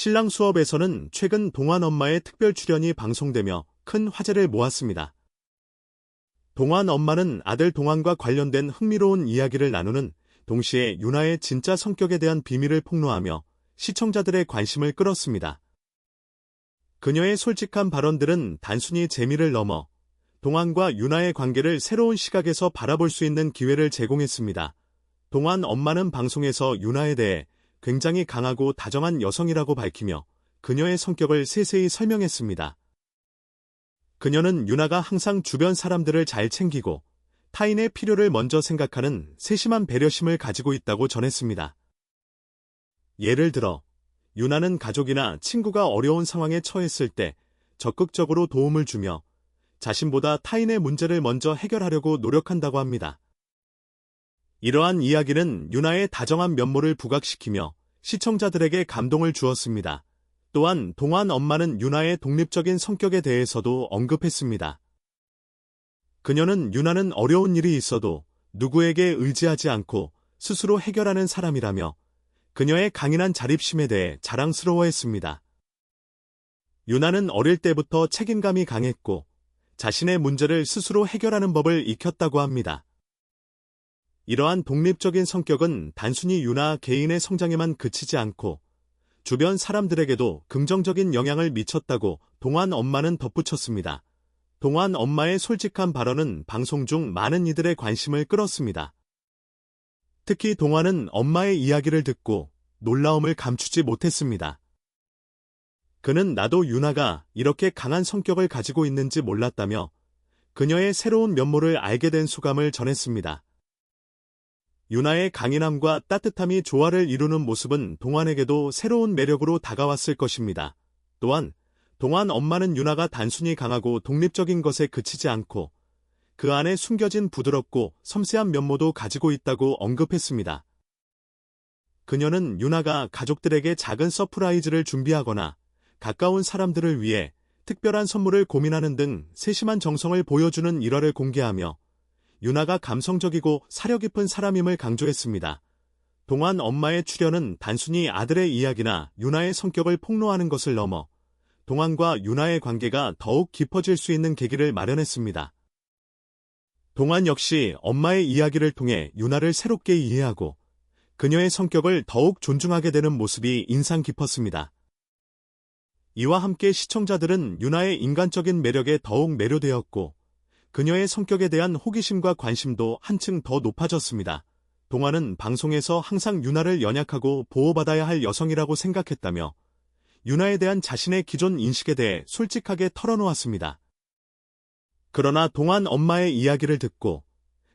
신랑 수업에서는 최근 동안 엄마의 특별 출연이 방송되며 큰 화제를 모았습니다. 동안 엄마는 아들 동안과 관련된 흥미로운 이야기를 나누는 동시에 유나의 진짜 성격에 대한 비밀을 폭로하며 시청자들의 관심을 끌었습니다. 그녀의 솔직한 발언들은 단순히 재미를 넘어 동안과 유나의 관계를 새로운 시각에서 바라볼 수 있는 기회를 제공했습니다. 동안 엄마는 방송에서 유나에 대해 굉장히 강하고 다정한 여성이라고 밝히며 그녀의 성격을 세세히 설명했습니다. 그녀는 유나가 항상 주변 사람들을 잘 챙기고 타인의 필요를 먼저 생각하는 세심한 배려심을 가지고 있다고 전했습니다. 예를 들어, 유나는 가족이나 친구가 어려운 상황에 처했을 때 적극적으로 도움을 주며 자신보다 타인의 문제를 먼저 해결하려고 노력한다고 합니다. 이러한 이야기는 유나의 다정한 면모를 부각시키며 시청자들에게 감동을 주었습니다. 또한 동안 엄마는 유나의 독립적인 성격에 대해서도 언급했습니다. 그녀는 유나는 어려운 일이 있어도 누구에게 의지하지 않고 스스로 해결하는 사람이라며 그녀의 강인한 자립심에 대해 자랑스러워했습니다. 유나는 어릴 때부터 책임감이 강했고 자신의 문제를 스스로 해결하는 법을 익혔다고 합니다. 이러한 독립적인 성격은 단순히 유나 개인의 성장에만 그치지 않고 주변 사람들에게도 긍정적인 영향을 미쳤다고 동안 엄마는 덧붙였습니다. 동안 엄마의 솔직한 발언은 방송 중 많은 이들의 관심을 끌었습니다. 특히 동안은 엄마의 이야기를 듣고 놀라움을 감추지 못했습니다. 그는 나도 유나가 이렇게 강한 성격을 가지고 있는지 몰랐다며 그녀의 새로운 면모를 알게 된 소감을 전했습니다. 유나의 강인함과 따뜻함이 조화를 이루는 모습은 동안에게도 새로운 매력으로 다가왔을 것입니다. 또한 동안 엄마는 유나가 단순히 강하고 독립적인 것에 그치지 않고 그 안에 숨겨진 부드럽고 섬세한 면모도 가지고 있다고 언급했습니다. 그녀는 유나가 가족들에게 작은 서프라이즈를 준비하거나 가까운 사람들을 위해 특별한 선물을 고민하는 등 세심한 정성을 보여주는 일화를 공개하며 유나가 감성적이고 사려 깊은 사람임을 강조했습니다. 동안 엄마의 출연은 단순히 아들의 이야기나 유나의 성격을 폭로하는 것을 넘어 동안과 유나의 관계가 더욱 깊어질 수 있는 계기를 마련했습니다. 동안 역시 엄마의 이야기를 통해 유나를 새롭게 이해하고 그녀의 성격을 더욱 존중하게 되는 모습이 인상 깊었습니다. 이와 함께 시청자들은 유나의 인간적인 매력에 더욱 매료되었고 그녀의 성격에 대한 호기심과 관심도 한층 더 높아졌습니다. 동화는 방송에서 항상 유나를 연약하고 보호받아야 할 여성이라고 생각했다며 유나에 대한 자신의 기존 인식에 대해 솔직하게 털어놓았습니다. 그러나 동안 엄마의 이야기를 듣고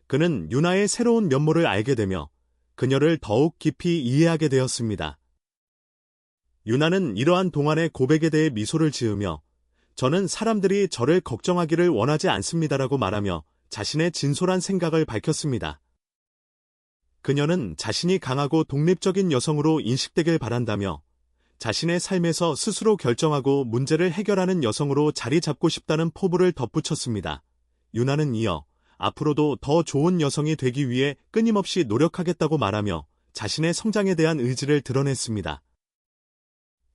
그는 유나의 새로운 면모를 알게 되며 그녀를 더욱 깊이 이해하게 되었습니다. 유나는 이러한 동안의 고백에 대해 미소를 지으며 저는 사람들이 저를 걱정하기를 원하지 않습니다라고 말하며 자신의 진솔한 생각을 밝혔습니다. 그녀는 자신이 강하고 독립적인 여성으로 인식되길 바란다며 자신의 삶에서 스스로 결정하고 문제를 해결하는 여성으로 자리 잡고 싶다는 포부를 덧붙였습니다. 유나는 이어 앞으로도 더 좋은 여성이 되기 위해 끊임없이 노력하겠다고 말하며 자신의 성장에 대한 의지를 드러냈습니다.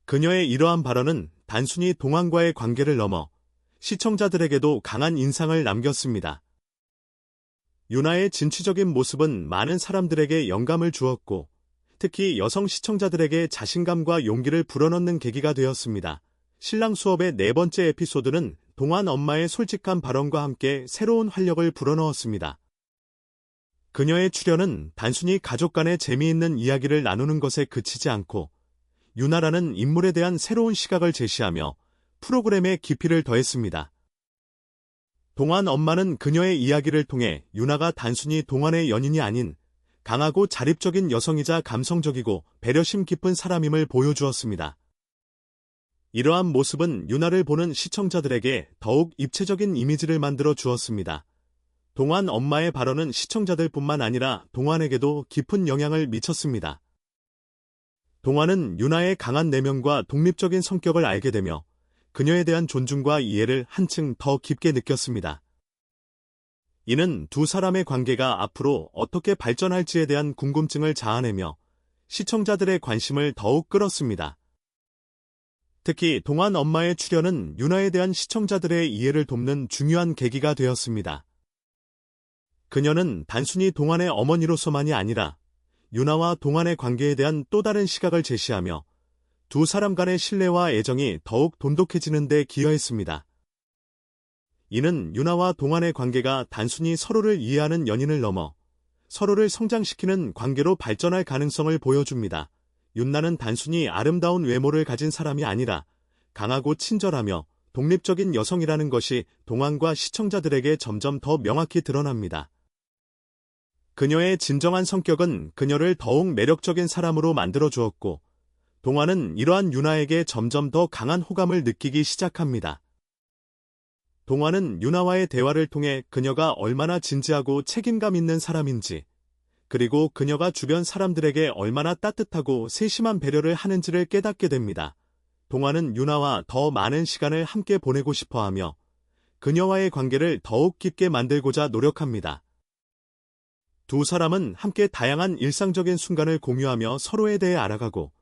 그녀의 이러한 발언은 단순히 동안과의 관계를 넘어 시청자들에게도 강한 인상을 남겼습니다. 유나의 진취적인 모습은 많은 사람들에게 영감을 주었고 특히 여성 시청자들에게 자신감과 용기를 불어넣는 계기가 되었습니다. 신랑 수업의 네 번째 에피소드는 동안 엄마의 솔직한 발언과 함께 새로운 활력을 불어넣었습니다. 그녀의 출연은 단순히 가족 간의 재미있는 이야기를 나누는 것에 그치지 않고 유나라는 인물에 대한 새로운 시각을 제시하며 프로그램의 깊이를 더했습니다. 동안 엄마는 그녀의 이야기를 통해 유나가 단순히 동안의 연인이 아닌 강하고 자립적인 여성이자 감성적이고 배려심 깊은 사람임을 보여주었습니다. 이러한 모습은 유나를 보는 시청자들에게 더욱 입체적인 이미지를 만들어 주었습니다. 동안 엄마의 발언은 시청자들뿐만 아니라 동안에게도 깊은 영향을 미쳤습니다. 동화는 유나의 강한 내면과 독립적인 성격을 알게 되며 그녀에 대한 존중과 이해를 한층 더 깊게 느꼈습니다. 이는 두 사람의 관계가 앞으로 어떻게 발전할지에 대한 궁금증을 자아내며 시청자들의 관심을 더욱 끌었습니다. 특히 동안 엄마의 출연은 윤아에 대한 시청자들의 이해를 돕는 중요한 계기가 되었습니다. 그녀는 단순히 동안의 어머니로서만이 아니라 윤아와 동안의 관계에 대한 또 다른 시각을 제시하며 두 사람 간의 신뢰와 애정이 더욱 돈독해지는 데 기여했습니다. 이는 윤아와 동안의 관계가 단순히 서로를 이해하는 연인을 넘어 서로를 성장시키는 관계로 발전할 가능성을 보여줍니다. 윤나는 단순히 아름다운 외모를 가진 사람이 아니라 강하고 친절하며 독립적인 여성이라는 것이 동안과 시청자들에게 점점 더 명확히 드러납니다. 그녀의 진정한 성격은 그녀를 더욱 매력적인 사람으로 만들어 주었고, 동화는 이러한 유나에게 점점 더 강한 호감을 느끼기 시작합니다. 동화는 유나와의 대화를 통해 그녀가 얼마나 진지하고 책임감 있는 사람인지, 그리고 그녀가 주변 사람들에게 얼마나 따뜻하고 세심한 배려를 하는지를 깨닫게 됩니다. 동화는 유나와 더 많은 시간을 함께 보내고 싶어 하며, 그녀와의 관계를 더욱 깊게 만들고자 노력합니다. 두 사람은 함께 다양한 일상적인 순간을 공유하며 서로에 대해 알아가고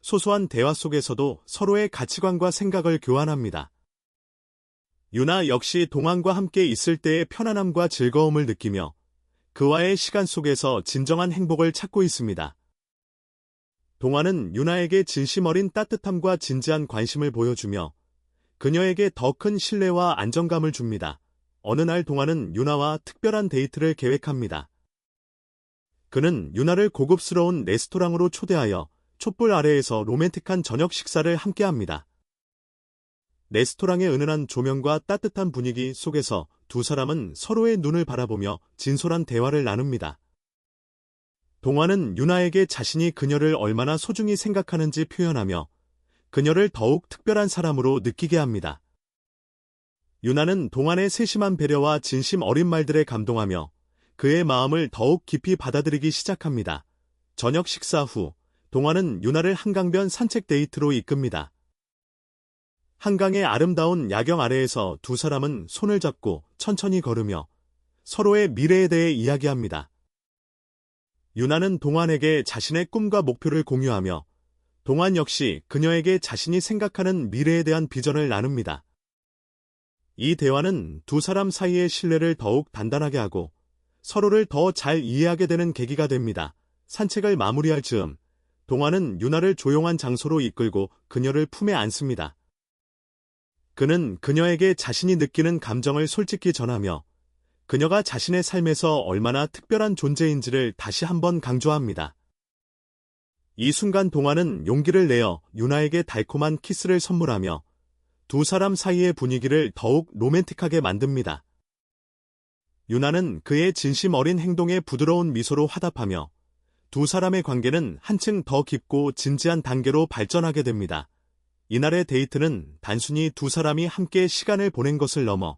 소소한 대화 속에서도 서로의 가치관과 생각을 교환합니다. 유나 역시 동안과 함께 있을 때의 편안함과 즐거움을 느끼며 그와의 시간 속에서 진정한 행복을 찾고 있습니다. 동화는 유나에게 진심 어린 따뜻함과 진지한 관심을 보여주며 그녀에게 더 큰 신뢰와 안정감을 줍니다. 어느 날 동화는 유나와 특별한 데이트를 계획합니다. 그는 유나를 고급스러운 레스토랑으로 초대하여 촛불 아래에서 로맨틱한 저녁 식사를 함께합니다. 레스토랑의 은은한 조명과 따뜻한 분위기 속에서 두 사람은 서로의 눈을 바라보며 진솔한 대화를 나눕니다. 동화는 유나에게 자신이 그녀를 얼마나 소중히 생각하는지 표현하며 그녀를 더욱 특별한 사람으로 느끼게 합니다. 유나는 동안의 세심한 배려와 진심 어린 말들에 감동하며 그의 마음을 더욱 깊이 받아들이기 시작합니다. 저녁 식사 후 동화는 유나를 한강변 산책 데이트로 이끕니다. 한강의 아름다운 야경 아래에서 두 사람은 손을 잡고 천천히 걸으며 서로의 미래에 대해 이야기합니다. 유나는 동안에게 자신의 꿈과 목표를 공유하며 동안 역시 그녀에게 자신이 생각하는 미래에 대한 비전을 나눕니다. 이 대화는 두 사람 사이의 신뢰를 더욱 단단하게 하고 서로를 더 잘 이해하게 되는 계기가 됩니다. 산책을 마무리할 즈음 동화는 유나를 조용한 장소로 이끌고 그녀를 품에 안습니다. 그는 그녀에게 자신이 느끼는 감정을 솔직히 전하며 그녀가 자신의 삶에서 얼마나 특별한 존재인지를 다시 한번 강조합니다. 이 순간 동화는 용기를 내어 유나에게 달콤한 키스를 선물하며 두 사람 사이의 분위기를 더욱 로맨틱하게 만듭니다. 유나는 그의 진심 어린 행동에 부드러운 미소로 화답하며 두 사람의 관계는 한층 더 깊고 진지한 단계로 발전하게 됩니다. 이날의 데이트는 단순히 두 사람이 함께 시간을 보낸 것을 넘어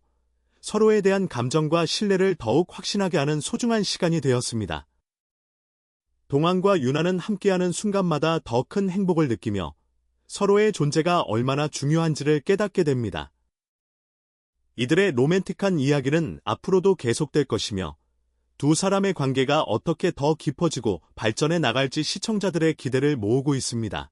서로에 대한 감정과 신뢰를 더욱 확신하게 하는 소중한 시간이 되었습니다. 동안과 유나는 함께하는 순간마다 더 큰 행복을 느끼며 서로의 존재가 얼마나 중요한지를 깨닫게 됩니다. 이들의 로맨틱한 이야기는 앞으로도 계속될 것이며 두 사람의 관계가 어떻게 더 깊어지고 발전해 나갈지 시청자들의 기대를 모으고 있습니다.